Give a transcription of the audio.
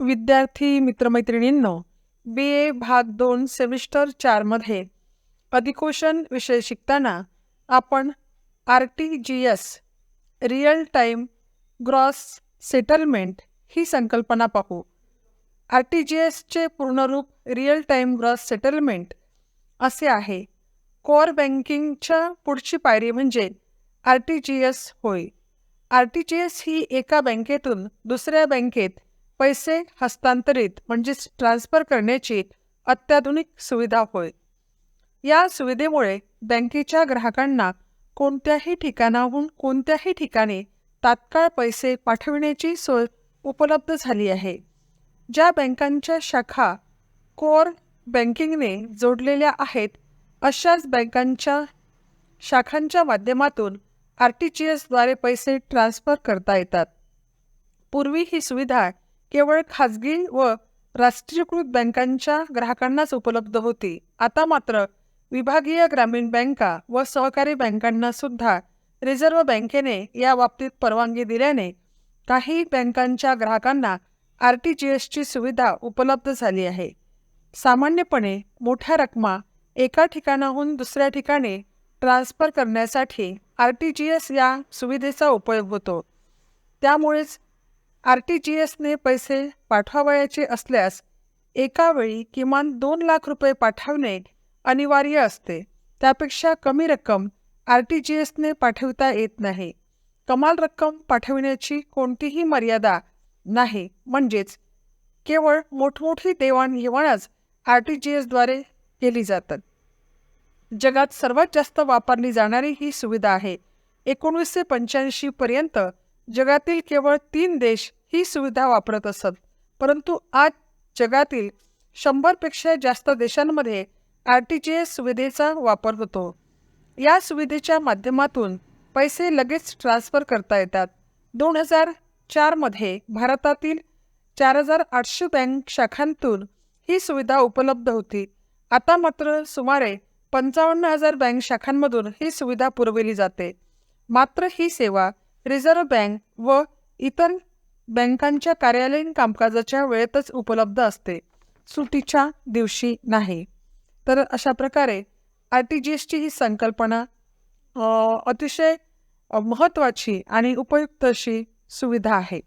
विद्यार्थी मित्रमैत्रिणींनो बी ए भाग दोन सेमिस्टर चारमध्ये अधिकोशन विषय शिकताना आपण R T G S real time gross settlement ही संकल्पना पाहू. आर टी जी एसचे पूर्णरूप रिअल टाईम ग्रॉस सेटलमेंट असे आहे. कोअर बँकिंगच्या पुढची पायरी म्हणजे आर टी जी एस होय. आर टी जी एस ही एका बँकेतून दुसऱ्या बँकेत पैसे हस्तांतरित म्हणजेच ट्रान्स्फर करण्याची अत्याधुनिक सुविधा होय. या सुविधेमुळे बँकेच्या ग्राहकांना कोणत्याही ठिकाणाहून कोणत्याही ठिकाणी तात्काळ पैसे पाठविण्याची सोय उपलब्ध झाली आहे. ज्या बँकांच्या शाखा कोअर बँकिंगने जोडलेल्या आहेत अशाच बँकांच्या शाखांच्या माध्यमातून आर टी जी एसद्वारे पैसे ट्रान्स्फर करता येतात. पूर्वी ही सुविधा केवळ खाजगी व राष्ट्रीयकृत बँकांच्या ग्राहकांनाच उपलब्ध होती. आता मात्र विभागीय ग्रामीण बँका व सहकारी बँकांना सुद्धा रिझर्व्ह बँकेने या बाबतीत परवानगी दिल्याने काही बँकांच्या ग्राहकांना आर टी जी एसची सुविधा उपलब्ध झाली आहे. सामान्यपणे मोठ्या रकमा एका ठिकाणाहून दुसऱ्या ठिकाणी ट्रान्स्फर करण्यासाठी आर टी जी एस या सुविधेचा उपयोग होतो. त्यामुळेच आर टी जी एसने पैसे पाठवावयाचे असल्यास एका वेळी किमान दोन लाख रुपये पाठवणे अनिवार्य असते. त्यापेक्षा कमी रक्कम आर टी जी एसने पाठवता येत नाही. कमाल रक्कम पाठविण्याची कोणतीही मर्यादा नाही. म्हणजेच केवळ मोठमोठी देवाणघेवाणच आर टी जी एसद्वारे केली जातात. जगात सर्वात जास्त वापरली जाणारी ही सुविधा आहे. एकोणीसशे पंच्याऐंशी पर्यंत जगातील केवळ तीन देश ही सुविधा वापरत असत. परंतु आज जगातील शंभरपेक्षा जास्त देशांमध्ये आर टी जी एस सुविधेचा वापर होतो. या सुविधेच्या माध्यमातून पैसे लगेच ट्रान्स्फर करता येतात. दोन हजार चारमध्ये भारतातील चार हजार आठशे बँक शाखांतून ही सुविधा उपलब्ध होती. आता मात्र सुमारे पंचावन्न हजार बँक शाखांमधून ही सुविधा पुरविली जाते. मात्र ही सेवा रिझर्व्ह बँक व इतर बँकांच्या कार्यालयीन कामकाजाच्या वेळेतच उपलब्ध असते. सुटीच्या दिवशी नाही. तर अशा प्रकारे आर टी जी एसची ही संकल्पना अतिशय महत्त्वाची आणि उपयुक्त अशी सुविधा आहे.